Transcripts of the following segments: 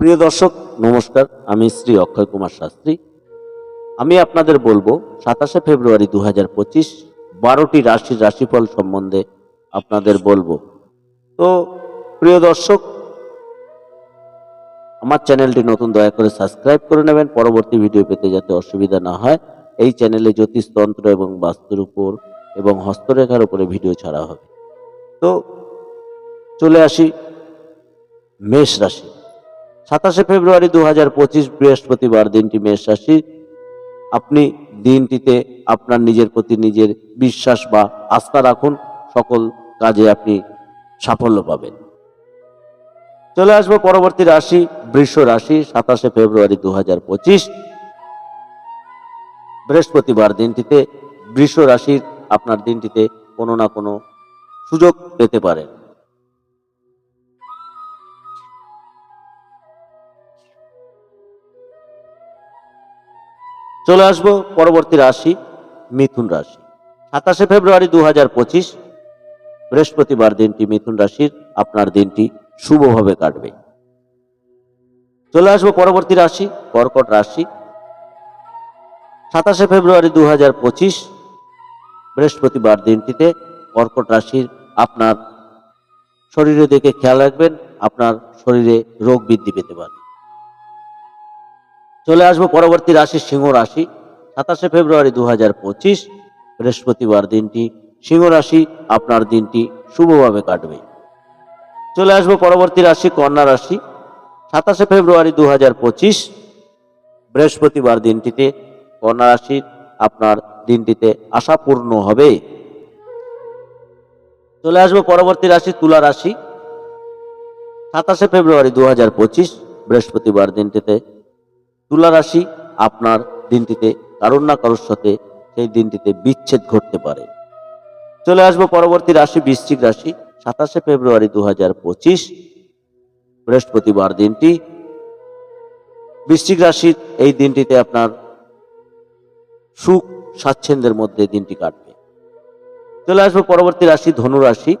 প্রিয় দর্শক, নমস্কার। আমি শ্রী অক্ষয় কুমার শাস্ত্রী। আমি আপনাদের বলব, সাতাশে ফেব্রুয়ারি দু হাজার পঁচিশ, বারোটি রাশির রাশিফল সম্বন্ধে আপনাদের বলব। তো, প্রিয় দর্শক, আমার চ্যানেলটি নতুন দয়া করে সাবস্ক্রাইব করে নেবেন। পরবর্তী ভিডিও পেতে যাতে অসুবিধা না হয়, এই চ্যানেলে জ্যোতিষতন্ত্র এবং বাস্তুর উপর এবং হস্তরেখার উপরে ভিডিও ছাড়া হবে। তো, চলে আসি মেষ রাশি। সাতাশে ফেব্রুয়ারি দু হাজার পঁচিশ বৃহস্পতিবার দিনটি মেষ রাশি আপনি দিনটিতে আপনার নিজের প্রতি নিজের বিশ্বাস বা আস্থা রাখুন। সকল কাজে আপনি সাফল্য পাবেন। চলে আসব পরবর্তী রাশি, বৃষ রাশি, সাতাশে ফেব্রুয়ারি দু হাজার পঁচিশ। বৃহস্পতিবার দিনটিতে বৃষ রাশির আপনার দিনটিতে কোনো না কোনো সুযোগ পেতে পারেন। চলে আসব পরবর্তী রাশি মিথুন রাশি। সাতাশে ফেব্রুয়ারি দু হাজার পঁচিশ, বৃহস্পতিবার দিনটি মিথুন রাশির, আপনার দিনটি শুভভাবে কাটবে। চলে আসব পরবর্তী রাশি, কর্কট রাশি। সাতাশে ফেব্রুয়ারি দু হাজার পঁচিশ, বৃহস্পতিবার দিনটিতে কর্কট রাশির, আপনার শরীরে দিকে খেয়াল রাখবেন, আপনার শরীরে রোগ বৃদ্ধি পেতে পারে। চলে আসব পরবর্তী রাশি সিংহ রাশি। সাতাশে ফেব্রুয়ারি দু হাজার পঁচিশ, বৃহস্পতিবার দিনটি। সিংহ রাশি আপনার দিনটি শুভভাবে কাটবে। চলে আসব পরবর্তী রাশি কন্যা রাশি। সাতাশে ফেব্রুয়ারি দু হাজার পঁচিশ, বৃহস্পতিবার দিনটিতে কন্যা রাশির আপনার দিনটিতে আশাপূর্ণ হবে। চলে আসব পরবর্তী রাশি তুলা রাশি। সাতাশে ফেব্রুয়ারি দু হাজার পঁচিশ, বৃহস্পতিবার দিনটিতে তুলা রাশি আপনার দিনটিতে কারোর না কারোর সাথে সেই দিনটিতে বিচ্ছেদ ঘটতে পারে। চলে আসব পরবর্তী রাশি, বৃশ্চিক রাশি, সাতাশে ফেব্রুয়ারি দু হাজার পঁচিশ, বৃহস্পতিবার দিনটি। বৃশ্চিক রাশির এই দিনটিতে আপনার সুখ স্বাচ্ছন্দ্যের মধ্যে দিনটি কাটবে। চলে আসব পরবর্তী রাশি, ধনু রাশি,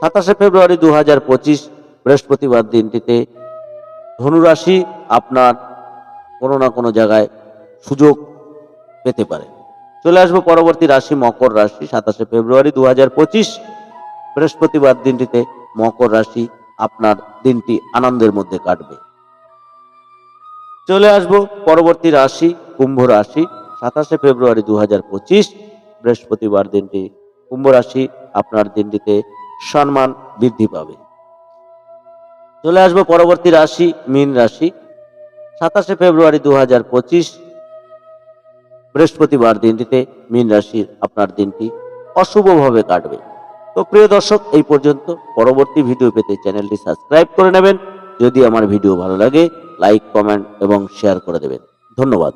সাতাশে ফেব্রুয়ারি দু হাজার পঁচিশ, বৃহস্পতিবার দিনটিতে ধনুরাশি আপনার কোনো না কোনো জায়গায় সুযোগ পেতে পারে। চলে আসব পরবর্তী রাশি, মকর রাশি, সাতাশে ফেব্রুয়ারি দু হাজার পঁচিশ। বৃহস্পতিবার দিনটিতে মকর রাশি আপনার দিনটি আনন্দের মধ্যে কাটবে। চলে আসব পরবর্তী রাশি, কুম্ভ রাশি, সাতাশে ফেব্রুয়ারি দু হাজার পঁচিশ। বৃহস্পতিবার দিনটি, কুম্ভ রাশি আপনার দিনটিতে সম্মান বৃদ্ধি পাবে। চলে আসব পরবর্তী রাশি, মীন রাশি সাতাশে ফেব্রুয়ারি দু হাজার পঁচিশ, বৃহস্পতিবার দিনটিতে মীন রাশির আপনার দিনটি অশুভভাবে কাটবে। তো প্রিয় দর্শক, এই পর্যন্ত পরবর্তী ভিডিও পেতে চ্যানেলটি সাবস্ক্রাইব করে নেবেন। যদি আমার ভিডিও ভালো লাগে, লাইক, কমেন্ট এবং শেয়ার করে দেবেন। ধন্যবাদ।